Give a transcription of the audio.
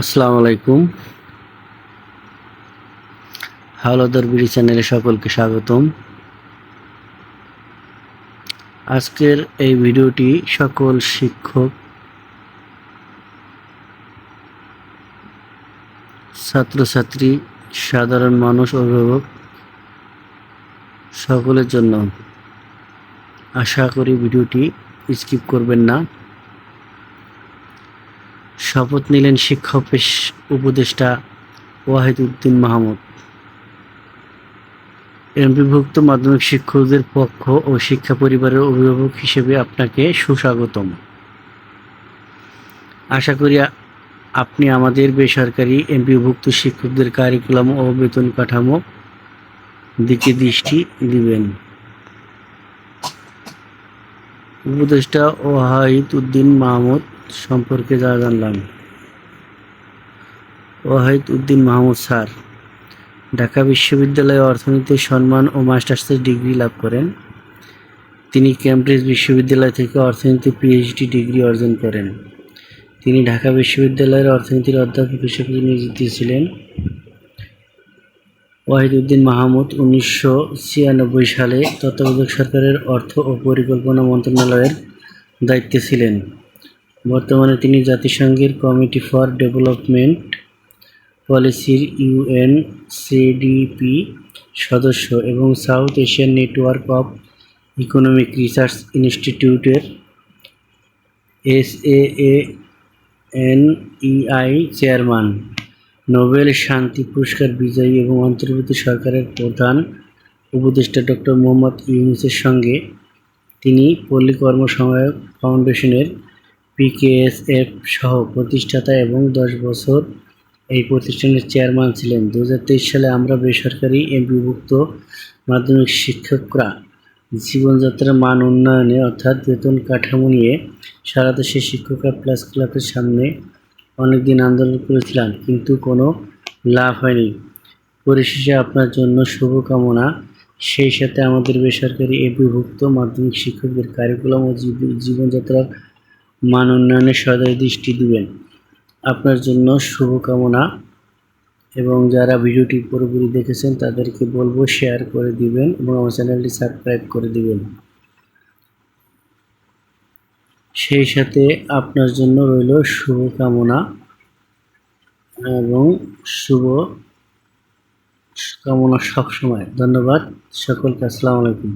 আসসালামু আলাইকুম। হাওলাদার বিডি চ্যানেলে সকলকে স্বাগতম। আজকের এই ভিডিওটি সকল শিক্ষক, ছাত্রছাত্রী, সাধারণ মানুষ, অভিভাবক সকলের জন্য আশা করি ভিডিওটি স্কিপ করবেন না। শপথ নিলেন শিক্ষা পেশ- উপদেষ্টা ওয়াহিদ উদ্দিন মাহমুদ। এমপিভুক্ত মাধ্যমিক শিক্ষকদের পক্ষ ও শিক্ষা পরিবারের অভিভাবক হিসেবে আপনাকে সুস্বাগতম। আশা করি আপনি আমাদের বেসরকারি এমপিভুক্ত শিক্ষকদের কারিকুলাম ও বেতন কাঠামো দিকে দৃষ্টি দিবেন। উপদেষ্টা ওয়াহিদ উদ্দিন মাহমুদ সম্পর্কে যা জানলাম। ওয়াহিদ উদ্দিন মাহমুদ স্যার, ঢাকা বিশ্ববিদ্যালয়ে অর্থনীতিতে সম্মান ও মাস্টার্সের ডিগ্রি লাভ করেন। তিনি ক্যামব্রিজ বিশ্ববিদ্যালয় থেকে অর্থনীতি পিএইচডি ডিগ্রি অর্জন করেন। তিনি ঢাকা বিশ্ববিদ্যালয়ের অর্থনীতির অধ্যাপক হিসেবে নিয়োজিত ছিলেন। ওয়াহিদ উদ্দিন মাহমুদ উনিশশো ছিয়ানব্বই সালে তত্ত্বাবধায়ক সরকারের অর্থ ও পরিকল্পনা মন্ত্রণালয়ের দায়িত্বে ছিলেন। বর্তমানে তিনি জাতিসংঘের কমিটি ফর ডেভেলপমেন্ট পলিসির ইউএন সিডিপি সদস্য এবং south Asian network of economic research ইনস্টিটিউটের S A N EI chairman. Nobel শান্তি পুরস্কার বিজয়ী এবং অন্তর্বর্তী সরকারের প্রধান উপদেষ্টা ডক্টর মোহাম্মদ ইউনুসের সঙ্গে তিনি পল্লী কর্মসহায়ক ফাউন্ডেশনের পিকেএসএফ সহ প্রতিষ্ঠাতা এবং দশ বছর এই প্রতিষ্ঠানের চেয়ারম্যান ছিলেন। দু হাজার তেইশ সালে আমরা বেসরকারি এমপিভুক্ত মাধ্যমিক শিক্ষকরা জীবনযাত্রার মান উন্নয়নে অর্থাৎ বেতন কাঠামো নিয়ে সারা দেশে শিক্ষকরা প্লাস ক্লাবের সামনে অনেকদিন আন্দোলন করেছিলাম, কিন্তু কোনো লাভ হয়নি। পরিশেষে আপনার জন্য শুভকামনা। সেই সাথে আমাদের বেসরকারি এমপিভুক্ত মাধ্যমিক শিক্ষকদের কারিকুলাম ও জীব- জীবনযাত্রার মান উন্নয়নে সদয় দৃষ্টি দিবেন। আপনার জন্য শুভকামনা এবং যারা ভিডিওটি পুরোপুরি দেখেছেন তাদেরকে বলব শেয়ার করে দিবেন এবং আমার চ্যানেলটি সাবস্ক্রাইব করে দিবেন। সেই সাথে আপনার জন্য রইল শুভকামনা এবং শুভ কামনা সবসময়। ধন্যবাদ সকলকে, আসসালামু আলাইকুম।